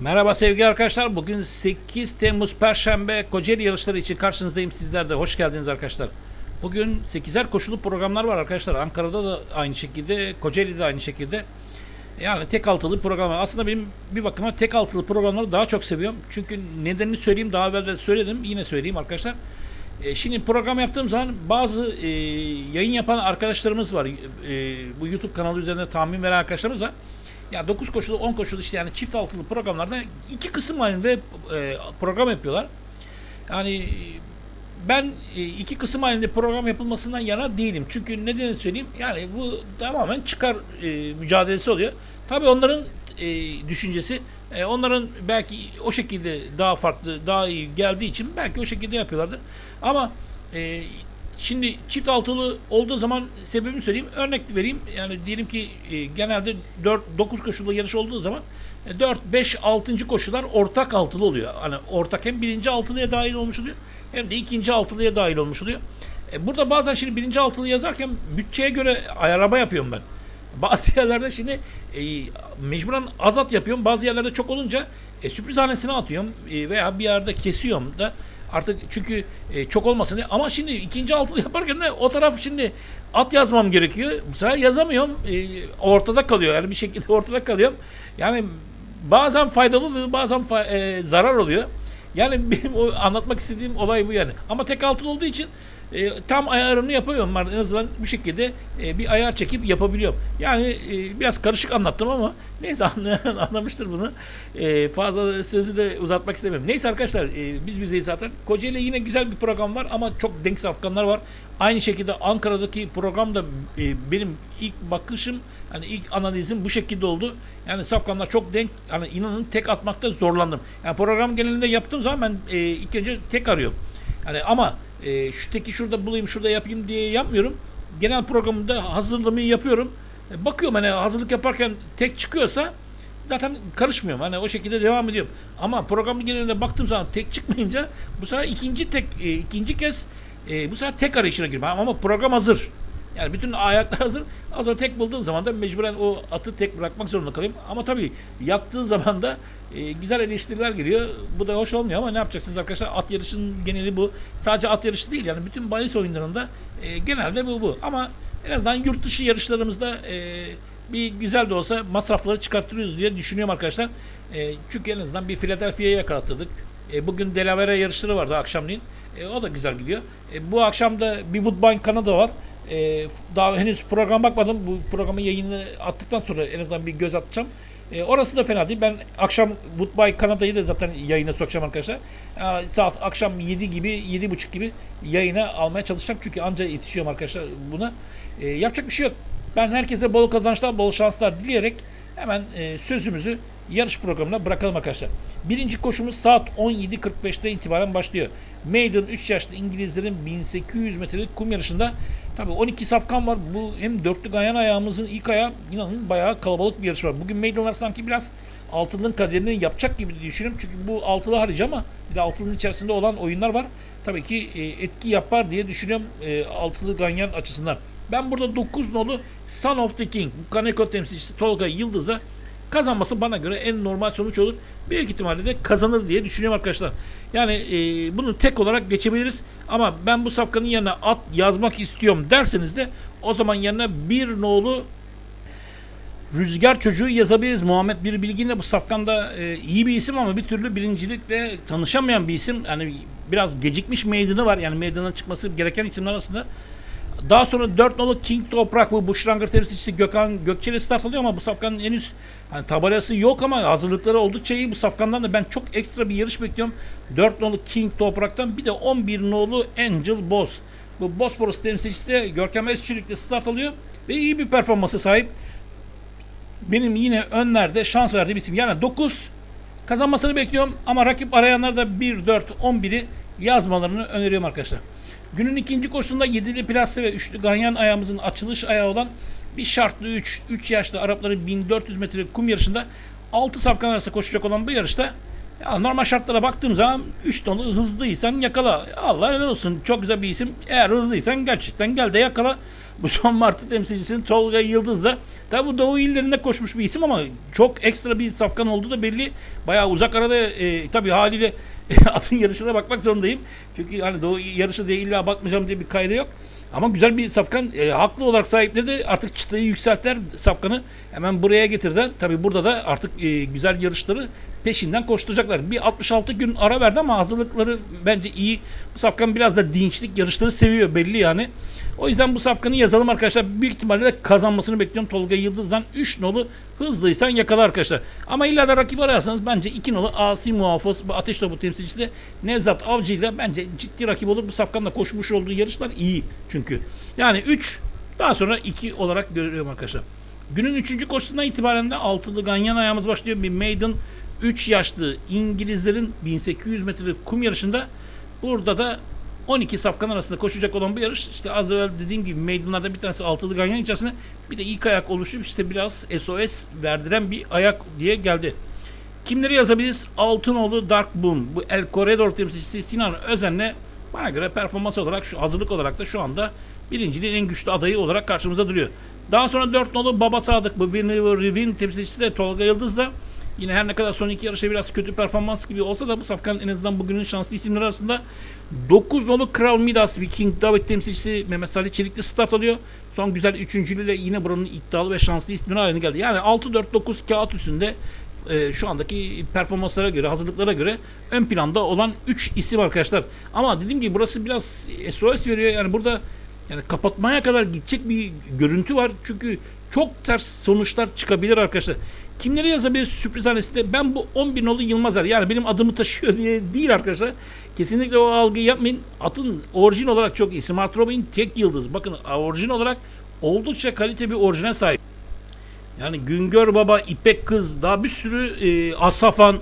Merhaba sevgili arkadaşlar. Bugün 8 Temmuz Perşembe Kocaeli yarışları için karşınızdayım. Sizler de hoş geldiniz arkadaşlar. Bugün 8'er koşulu programlar var arkadaşlar. Ankara'da da aynı şekilde, Kocaeli'de de aynı şekilde. Yani tek altılı programlar. Aslında benim bir bakıma tek altılı programları daha çok seviyorum. Çünkü nedenini söyleyeyim. Daha evvel de söyledim. Yine söyleyeyim arkadaşlar. E, şimdi program yaptığım zaman bazı e, yayın yapan arkadaşlarımız var. E, bu YouTube kanalı üzerinde tahmin veren arkadaşlarımız var. Ya 9 koşulu 10 koşulu işte yani çift altılı programlarda iki kısım halinde e, program yapıyorlar. Yani e, ben e, iki kısım halinde program yapılmasından yana değilim. Çünkü nedenini söyleyeyim. Yani bu tamamen çıkar e, mücadelesi oluyor. Tabii onların e, düşüncesi e, onların belki o şekilde daha farklı, daha iyi geldiği için belki o şekilde yapıyorlardır. Ama e, Şimdi çift altılı olduğu zaman sebebini söyleyeyim. Örnek vereyim. Yani diyelim ki e, genelde 4 9 koşulu yarış olduğu zaman e, 4 5 6. koşular ortak altılı oluyor. Hani ortak hem birinci altılıya dahil olmuş oluyor hem de ikinci altılıya dahil olmuş oluyor. E, burada bazen şimdi birinci altılı yazarken bütçeye göre ayarlama yapıyorum ben. Bazı yerlerde şimdi e, mecburen azat yapıyorum. Bazı yerlerde çok olunca e, sürpriz hanesine atıyorum e, veya bir yerde kesiyorum da artık çünkü e, çok olmasın diye. Ama şimdi ikinci altılı yaparken de o taraf şimdi at yazmam gerekiyor. Bu sefer yazamıyorum. E, ortada kalıyor. Yani bir şekilde ortada kalıyorum. Yani bazen faydalı oluyor, bazen fa- e, zarar oluyor. Yani benim o anlatmak istediğim olay bu yani. Ama tek altılı olduğu için e, tam ayarını yapıyorum. En azından bu şekilde e, bir ayar çekip yapabiliyorum. Yani e, biraz karışık anlattım ama neyse anlayan anlamıştır bunu. E, fazla sözü de uzatmak istemiyorum. Neyse arkadaşlar e, biz bizeyiz zaten. Kocaeli yine güzel bir program var ama çok denk safkanlar var. Aynı şekilde Ankara'daki program da e, benim ilk bakışım hani ilk analizim bu şekilde oldu. Yani safkanlar çok denk. Hani inanın tek atmakta zorlandım. Yani program genelinde yaptığım zaman ben e, ilk önce tek arıyorum. Yani ama e, şu teki şurada bulayım, şurada yapayım diye yapmıyorum. Genel programında hazırlığımı yapıyorum. E, bakıyorum hani hazırlık yaparken tek çıkıyorsa zaten karışmıyorum. Hani o şekilde devam ediyorum. Ama programın genelinde baktığım zaman tek çıkmayınca bu sefer ikinci tek e, ikinci kez e, bu sefer tek arayışına giriyorum. Ama program hazır. Yani bütün ayaklar hazır. Az sonra tek bulduğum zaman da mecburen o atı tek bırakmak zorunda kalayım. Ama tabii yaptığı zaman da e, güzel eleştiriler geliyor. Bu da hoş olmuyor ama ne yapacaksınız arkadaşlar? At yarışının geneli bu. Sadece at yarışı değil yani bütün bahis oyunlarında e, genelde bu bu. Ama en azından yurt dışı yarışlarımızda e, bir güzel de olsa masrafları çıkartırıyoruz diye düşünüyorum arkadaşlar. E, çünkü en azından bir Philadelphia'ya yakalattırdık. E, bugün Delaware yarışları vardı akşamleyin. E, o da güzel gidiyor. E, bu akşam da bir Woodbine Kanada var. E, daha henüz program bakmadım. Bu programın yayını attıktan sonra en azından bir göz atacağım. E, orası da fena değil. Ben akşam Woodbine Kanada'yı da zaten yayına sokacağım arkadaşlar. E, saat akşam 7 gibi, 7.30 gibi yayına almaya çalışacağım. Çünkü anca yetişiyorum arkadaşlar buna. E, yapacak bir şey yok. Ben herkese bol kazançlar, bol şanslar dileyerek hemen e, sözümüzü yarış programına bırakalım arkadaşlar. Birinci koşumuz saat 17.45'te itibaren başlıyor. Maiden 3 yaşlı İngilizlerin 1800 metrelik kum yarışında tabii 12 safkan var. Bu hem dörtlü gayan ayağımızın ilk ayağı inanın bayağı kalabalık bir yarış var. Bugün Maiden'lar sanki biraz altılının kaderini yapacak gibi düşünüyorum. Çünkü bu altılı hariç ama bir de altılının içerisinde olan oyunlar var. Tabii ki e, etki yapar diye düşünüyorum e, altılı ganyan açısından. Ben burada 9 nolu Son of the King, Kaneko temsilcisi Tolga Yıldız'da kazanması bana göre en normal sonuç olur. Büyük ihtimalle de kazanır diye düşünüyorum arkadaşlar. Yani e, bunu tek olarak geçebiliriz. Ama ben bu safkanın yerine at yazmak istiyorum derseniz de o zaman yerine bir nolu Rüzgar çocuğu yazabiliriz. Muhammed Bir Bilgin de bu safkanda e, iyi bir isim ama bir türlü birincilikle tanışamayan bir isim. Yani biraz gecikmiş meydanı var. Yani meydana çıkması gereken isimler arasında. Daha sonra 4 nolu King Toprak bu Buşrangır temsilcisi Gökhan Gökçeli start alıyor ama bu safkanın henüz hani tabelası yok ama hazırlıkları oldukça iyi. Bu safkandan da ben çok ekstra bir yarış bekliyorum. 4 nolu King Toprak'tan bir de 11 nolu Angel Boss. Bu Bosporus temsilcisi de Görkem Özçelik'le start alıyor ve iyi bir performansı sahip. Benim yine önlerde şans verdiğim isim. Yani 9 kazanmasını bekliyorum ama rakip arayanlar da 1, 4, 11'i yazmalarını öneriyorum arkadaşlar. Günün ikinci koşusunda 7'li plase ve 3'lü ganyan ayağımızın açılış ayağı olan bir şartlı 3, 3 yaşlı Arapların 1400 metre kum yarışında 6 safkan arasında koşacak olan bu yarışta ya normal şartlara baktığım zaman 3 tonlu hızlıysan yakala. Allah helal olsun. Çok güzel bir isim. Eğer hızlıysan gerçekten gel de yakala. Bu son Martı temsilcisinin Tolga Yıldız da tabi bu Doğu illerinde koşmuş bir isim ama çok ekstra bir safkan olduğu da belli. Bayağı uzak arada e, tabi haliyle atın yarışına bakmak zorundayım. Çünkü hani Doğu yarışı diye illa bakmayacağım diye bir kaydı yok. Ama güzel bir safkan. E, haklı olarak sahipledi. Artık çıtayı yükselttiler safkanı. Hemen buraya getirdiler. Tabi burada da artık e, güzel yarışları peşinden koşturacaklar. Bir 66 gün ara verdi ama hazırlıkları bence iyi. Bu safkan biraz da dinçlik yarışları seviyor belli yani. O yüzden bu safkanı yazalım arkadaşlar. Büyük ihtimalle de kazanmasını bekliyorum. Tolga Yıldız'dan 3 nolu hızlıysan yakala arkadaşlar. Ama illa da rakip ararsanız bence 2 nolu Asi Muhafız bu ateş topu temsilcisi Nevzat Avcı ile bence ciddi rakip olur. Bu safkanla koşmuş olduğu yarışlar iyi çünkü. Yani 3 daha sonra 2 olarak görüyorum arkadaşlar. Günün 3. koşusundan itibaren de altılı ganyan ayağımız başlıyor. Bir maiden 3 yaşlı İngilizlerin 1800 metrelik kum yarışında burada da 12 safkan arasında koşacak olan bu yarış işte az evvel dediğim gibi meydanlarda bir tanesi altılı ganyan içerisinde bir de ilk ayak oluşup işte biraz SOS verdiren bir ayak diye geldi. Kimleri yazabiliriz? Altınoğlu Dark Boom. Bu El Corredor temsilcisi Sinan Özen'le bana göre performans olarak şu hazırlık olarak da şu anda birinciliğin en güçlü adayı olarak karşımıza duruyor. Daha sonra 4 nolu Baba Sadık bu Winnever Rivin temsilcisi de Tolga Yıldız da Yine her ne kadar son iki yarışta biraz kötü performans gibi olsa da bu safkan en azından bugünün şanslı isimleri arasında 9 nolu Kral Midas bir King David temsilcisi Mehmet Salih Çelik'te start alıyor. Son güzel üçüncülüğüyle yine buranın iddialı ve şanslı ismini haline geldi. Yani 6-4-9 kağıt üstünde e, şu andaki performanslara göre, hazırlıklara göre ön planda olan 3 isim arkadaşlar. Ama dediğim gibi burası biraz SOS veriyor. Yani burada yani kapatmaya kadar gidecek bir görüntü var. Çünkü çok ters sonuçlar çıkabilir arkadaşlar. Kimleri yazabilir sürpriz hanesinde? Ben bu 11 nolu Yılmazer yani benim adımı taşıyor diye değil arkadaşlar. Kesinlikle o algıyı yapmayın. Atın orijin olarak çok iyi. Smart Robin tek yıldız. Bakın orijin olarak oldukça kalite bir orijine sahip. Yani Güngör Baba, İpek Kız, daha bir sürü e, Asafan,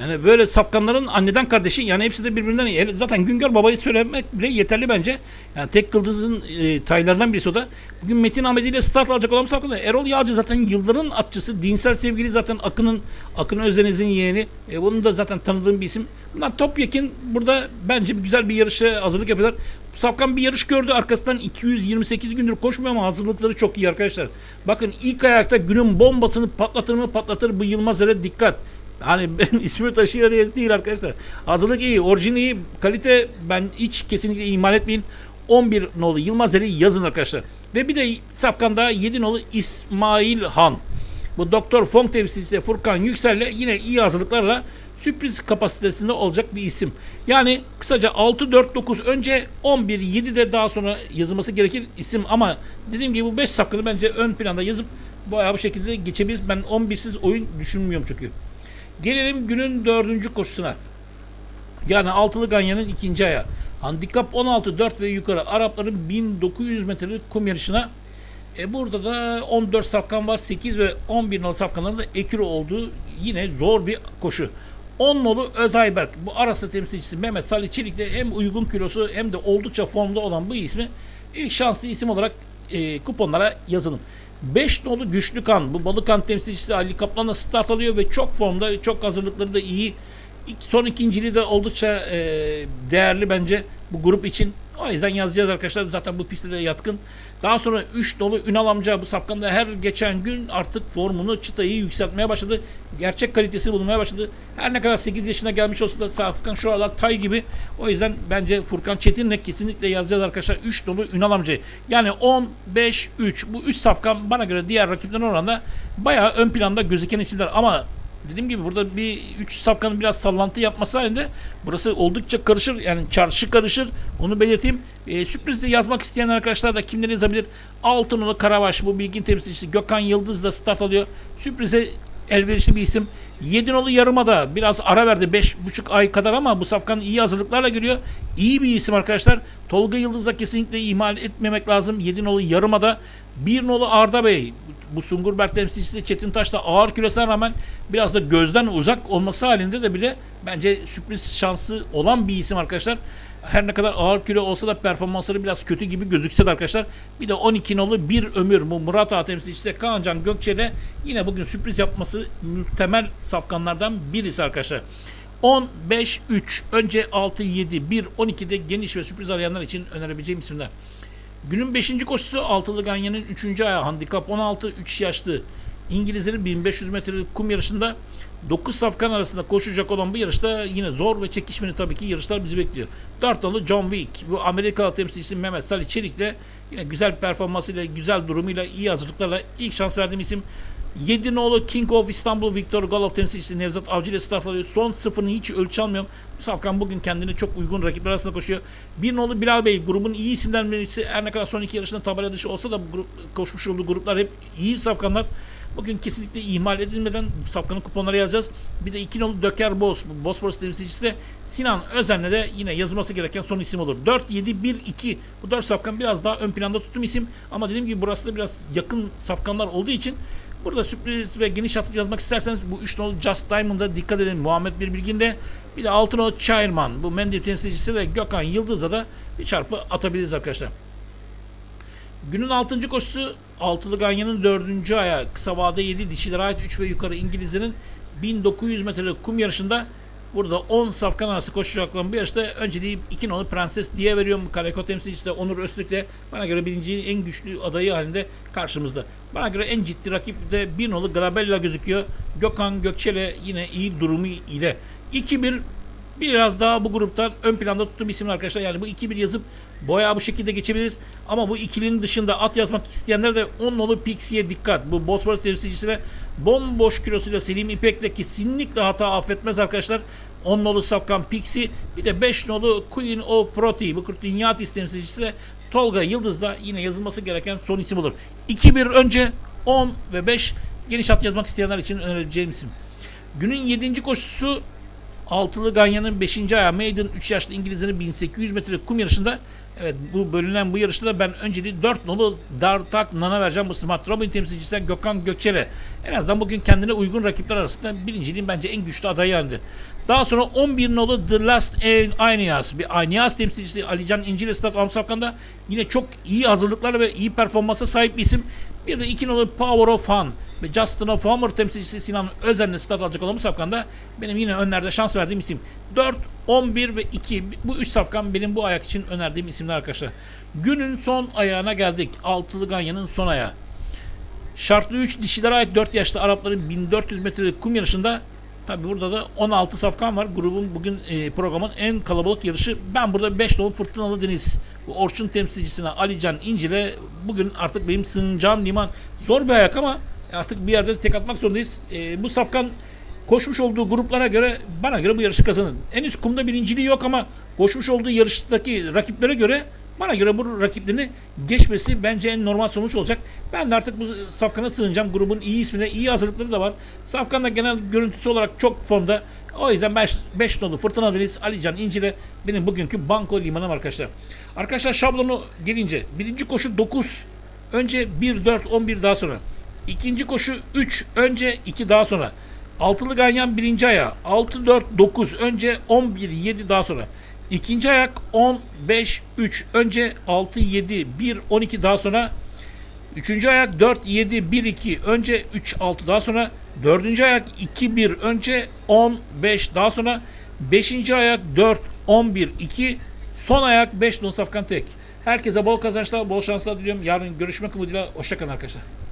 yani böyle safkanların anneden kardeşi yani hepsi de birbirinden iyi. Zaten Güngör Baba'yı söylemek bile yeterli bence. Yani tek yıldızın e, taylarından birisi o da. Bugün Metin Ahmet ile start alacak olan safkanlar. Erol Yağcı zaten yılların atçısı. Dinsel sevgili zaten Akın'ın Akın Özdeniz'in yeğeni. E, bunun da zaten tanıdığım bir isim. Bunlar topyekun burada bence güzel bir yarışa hazırlık yapıyorlar. Safkan bir yarış gördü. Arkasından 228 gündür koşmuyor ama hazırlıkları çok iyi arkadaşlar. Bakın ilk ayakta günün bombasını patlatır mı patlatır bu Yılmaz'a dikkat. Hani benim ismi taşıyor diye değil arkadaşlar. Hazırlık iyi, orijin iyi, kalite ben hiç kesinlikle ihmal etmeyin. 11 nolu Yılmaz Ali yazın arkadaşlar. Ve bir de Safkan'da 7 nolu İsmail Han. Bu Doktor Fong temsilcisi Furkan Yüksel'le yine iyi hazırlıklarla sürpriz kapasitesinde olacak bir isim. Yani kısaca 6-4-9 önce 11-7 de daha sonra yazılması gerekir isim ama dediğim gibi bu 5 safkanı bence ön planda yazıp bayağı bu şekilde geçebiliriz. Ben 11'siz oyun düşünmüyorum çünkü. Gelelim günün dördüncü koşusuna. Yani altılı ganyanın ikinci ayağı. Handikap 16, 4 ve yukarı. Arapların 1900 metrelik kum yarışına. E burada da 14 safkan var. 8 ve 11 nolu safkanların da ekür olduğu yine zor bir koşu. 10 nolu Özayberk. Bu arası temsilcisi Mehmet Salih Çelik de hem uygun kilosu hem de oldukça formda olan bu ismi ilk şanslı isim olarak e, kuponlara yazılım. 5 nolu Güçlü Kan. Bu Balıkan temsilcisi Ali Kaplan'la start alıyor ve çok formda, çok hazırlıkları da iyi. İlk, son ikinciliği de oldukça e, değerli bence bu grup için. O yüzden yazacağız arkadaşlar. Zaten bu pistte de yatkın. Daha sonra 3 dolu Ünal amca bu safkanda her geçen gün artık formunu çıtayı yükseltmeye başladı. Gerçek kalitesini bulmaya başladı. Her ne kadar 8 yaşına gelmiş olsa da safkan şu aralar tay gibi. O yüzden bence Furkan Çetin'le kesinlikle yazacağız arkadaşlar. 3 dolu Ünal amca. Yani 10, 5, 3. Bu 3 safkan bana göre diğer rakiplerine oranla bayağı ön planda gözüken isimler. Ama dediğim gibi burada bir 3 safkanın biraz sallantı yapması halinde burası oldukça karışır. Yani çarşı karışır. Onu belirteyim. E, sürprizde yazmak isteyen arkadaşlar da kimleri yazabilir? Altınoğlu Karabaş bu bilgin temsilcisi Gökhan Yıldız da start alıyor. Sürprize elverişli bir isim. Yedinolu Yarımada biraz ara verdi 5,5 ay kadar ama bu safkan iyi hazırlıklarla geliyor. İyi bir isim arkadaşlar. Tolga Yıldız'da kesinlikle ihmal etmemek lazım. Yedinolu Yarımada bir nolu Arda Bey. Bu Sungurberk temsilcisi Çetin Taş da ağır kilosuna rağmen biraz da gözden uzak olması halinde de bile bence sürpriz şansı olan bir isim arkadaşlar. Her ne kadar ağır kilo olsa da performansları biraz kötü gibi gözükse de arkadaşlar. Bir de 12 nolu bir ömür bu Murat Ağa temsilcisi Kaancan Gökçe'de yine bugün sürpriz yapması muhtemel safkanlardan birisi arkadaşlar. 10, 5, 3. Önce 6, 7, 1, 12'de geniş ve sürpriz arayanlar için önerebileceğim isimler. Günün 5. koşusu Altılı Ganyan'ın 3. ayağı handikap 16 3 yaşlı İngilizlerin 1500 metrelik kum yarışında 9 safkan arasında koşacak olan bu yarışta yine zor ve çekişmeli tabii ki yarışlar bizi bekliyor. 4 nolu John Wick, bu Amerikalı temsilcisi Mehmet Salih Çelik de yine güzel performansıyla, güzel durumuyla, iyi hazırlıklarla ilk şans verdiğim isim 7 nolu King of İstanbul Victor Galop temsilcisi Nevzat Avcı ile start alıyor. Son sıfırını hiç ölçü almıyorum. Bu Safkan bugün kendine çok uygun rakipler arasında koşuyor. Bir nolu Bilal Bey grubun iyi isimlerinden birisi. Her ne kadar son iki yarışında tabela dışı olsa da grup, koşmuş olduğu gruplar hep iyi safkanlar. Bugün kesinlikle ihmal edilmeden safkanın kuponları yazacağız. Bir de iki nolu Döker Boz, Bosporus temsilcisi de Sinan Özen'le de yine yazılması gereken son isim olur. 4, 7, 1, 2. Bu 4 safkan biraz daha ön planda tuttum isim. Ama dediğim gibi burası da biraz yakın safkanlar olduğu için Burada sürpriz ve geniş hatlı yazmak isterseniz bu 3 nolu Just Diamond'a dikkat edin. Muhammed Birbilgin de bir de 6 nolu Chairman. Bu Mendil temsilcisi de Gökhan Yıldız'a da bir çarpı atabiliriz arkadaşlar. Günün 6. koşusu Altılı Ganyan'ın 4. ayağı. Kısa vade 7 dişilere ait 3 ve yukarı İngilizlerin 1900 metrelik kum yarışında Burada 10 safkan arası koşacak olan bu yarışta önceliği 2 nolu Prenses diye veriyorum. Kaleko temsilcisi de Onur Öztürk de bana göre birincinin en güçlü adayı halinde karşımızda. Bana göre en ciddi rakip de 1 nolu Glabella gözüküyor. Gökhan Gökçe'yle yine iyi durumu ile. 2-1 biraz daha bu gruptan ön planda tuttuğum isimler arkadaşlar. Yani bu 2-1 yazıp boya bu şekilde geçebiliriz. Ama bu ikilinin dışında at yazmak isteyenler de 10 nolu Pixie'ye dikkat. Bu Bosphorus temsilcisine bomboş kilosuyla Selim İpek'le kesinlikle hata affetmez arkadaşlar. 10 nolu Safkan Pixie bir de 5 nolu Queen of Proti bu Kurtinyatis temsilcisi de Tolga Yıldız da yine yazılması gereken son isim olur. 2-1 önce 10 ve 5 geniş hat yazmak isteyenler için önereceğim isim. Günün 7. koşusu Altılı Ganyan'ın 5. ayağı Maiden 3 yaşlı İngilizlerin 1800 metre kum yarışında Evet bu bölünen bu yarışta da ben önceliği 4 nolu Dartak Nana vereceğim bu Smart Robin temsilcisi Gökhan Gökçe'le. En azından bugün kendine uygun rakipler arasında birinciliğin bence en güçlü adayı halinde. Daha sonra 11 nolu The Last Aeneas. Bir Aeneas temsilcisi Alican İncil Estat Amsafkan'da yine çok iyi hazırlıklar ve iyi performansa sahip bir isim. Bir de 2 nolu Power of Fun ve Justin Homer temsilcisi Sinan Özen'le start alacak olan bu safkanda benim yine önlerde şans verdiğim isim. 4, 11 ve 2 bu 3 safkan benim bu ayak için önerdiğim isimler arkadaşlar. Günün son ayağına geldik. Altılı Ganyan'ın son ayağı. Şartlı 3 dişilere ait 4 yaşlı Arapların 1400 metrelik kum yarışında Tabi burada da 16 safkan var. Grubun bugün e, programın en kalabalık yarışı. Ben burada 5 dolu Fırtınalı Deniz. Bu Orçun temsilcisine Alican İncil'e bugün artık benim sığınacağım liman. Zor bir ayak ama artık bir yerde tek atmak zorundayız. E, bu safkan koşmuş olduğu gruplara göre bana göre bu yarışı kazanır. En üst kumda birinciliği yok ama koşmuş olduğu yarıştaki rakiplere göre bana göre bu rakiplerini geçmesi bence en normal sonuç olacak. Ben de artık bu Safkan'a sığınacağım. Grubun iyi ismine, iyi hazırlıkları da var. Safkan da genel görüntüsü olarak çok formda. O yüzden 5 nolu Fırtına Deniz, Alican İncil'e benim bugünkü banko limanım arkadaşlar. Arkadaşlar şablonu gelince birinci koşu 9. Önce 1, 4, 11 daha sonra. İkinci koşu 3. Önce 2 daha sonra. Altılı ganyan birinci ayağı. 6, 4, 9. Önce 11, 7 daha sonra. İkinci ayak 10, 5, 3. Önce 6, 7, 1, 12 daha sonra. Üçüncü ayak 4, 7, 1, 2. Önce 3, 6 daha sonra. Dördüncü ayak 2, 1. Önce 10, 5 daha sonra. Beşinci ayak 4, 11, 2. Son ayak 5 non safkan tek. Herkese bol kazançlar, bol şanslar diliyorum. Yarın görüşmek umuduyla. Hoşçakalın arkadaşlar.